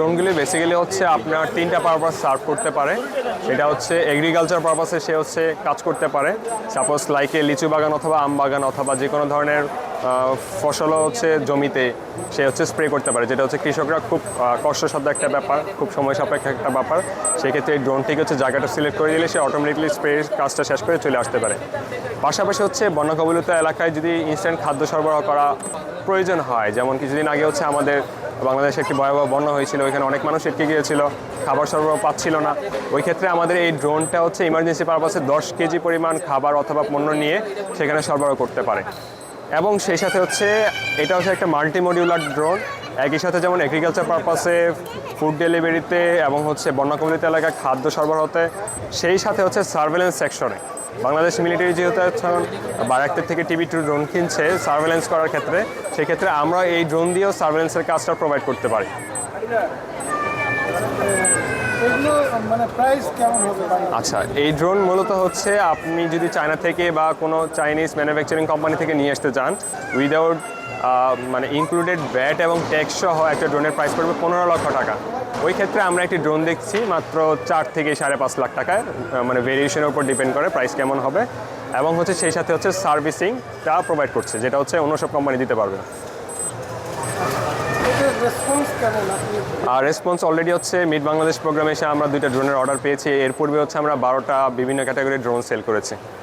ড্রোনগুলি basically হচ্ছে আপনার তিনটা পারপাস সার্ভ করতে পারে। সেটা হচ্ছে এগ্রিকালচার পারপাসে সে হচ্ছে কাজ করতে পারে। সাপোজ লাইকে লিচু বাগান অথবা আম বাগান অথবা যে কোনো ধরনের ফসলও হচ্ছে জমিতে সে হচ্ছে স্প্রে করতে পারে, যেটা হচ্ছে কৃষকরা খুব কষ্টসাধ্য একটা ব্যাপার, খুব সময় সাপেক্ষ একটা ব্যাপার। সেক্ষেত্রে এই ড্রোনটিকে হচ্ছে জায়গাটা সিলেক্ট করে দিলে সে অটোমেটিকলি স্প্রে কাজটা শেষ করে চলে আসতে পারে। পাশাপাশি হচ্ছে বন্যা কবলিত এলাকায় যদি ইনস্ট্যান্ট খাদ্য সরবরাহ করা প্রয়োজন হয়, যেমন কিছুদিন আগে হচ্ছে আমাদের বাংলাদেশে একটি ভয়াবহ বন্যা হয়েছিল, ওইখানে অনেক মানুষ এটকে গিয়েছিল, খাবার সরবরাহ পাচ্ছিল না। ওই ক্ষেত্রে আমাদের এই ড্রোনটা হচ্ছে ইমার্জেন্সি পারপাসে দশ কেজি পরিমাণ খাবার অথবা পণ্য নিয়ে সেখানে সরবরাহ করতে পারে। এবং সেই সাথে হচ্ছে, এটা হচ্ছে একটা মাল্টি মডিউলার ড্রোন একই সাথে যেমন এগ্রিকালচার পারপাসে ফুড ডেলিভারিতে এবং হচ্ছে বন্যা কবলিত এলাকায় খাদ্য সরবরাহতে, সেই সাথে হচ্ছে সার্ভেলেন্স সেকশনে বাংলাদেশ মিলিটারি যেহেতু এখন বারাকতের থেকে টিভি টু ড্রোন কিনছে সার্ভেলেন্স করার ক্ষেত্রে, সেক্ষেত্রে আমরা এই ড্রোন দিয়েও সার্ভেলেন্সের কাজটা প্রোভাইড করতে পারি এগুলো মানে প্রাইস কেমন হবে বাংলা আচ্ছা এই ড্রোন মূলত হচ্ছে আপনি যদি চায়না থেকে বা কোনো চাইনিজ ম্যানুফ্যাকচারিং কোম্পানি থেকে নিয়ে আসতে চান উইদাউট মানে ইনক্লুডেড ব্যাট এবং ট্যাক্স সহ একটা ড্রোনের প্রাইস পড়বে পনেরো লক্ষ টাকা। ওই ক্ষেত্রে আমরা একটি ড্রোন দেখছি মাত্র চার থেকে সাড়ে পাঁচ লাখ টাকায় মানে ভেরিয়েশনের উপর ডিপেন্ড করে প্রাইস কেমন হবে। এবং হচ্ছে সেই সাথে হচ্ছে সার্ভিসিংটা প্রোভাইড করছে, যেটা হচ্ছে অন্য সব কোম্পানি দিতে পারবে আর রেসপন্স অলরেডি হচ্ছে মিড বাংলাদেশ প্রোগ্রামে এসে আমরা দুইটা ড্রোনের অর্ডার পেয়েছি। এর পূর্বে হচ্ছে আমরা বারোটা বিভিন্ন ক্যাটাগরির ড্রোন সেল করেছি।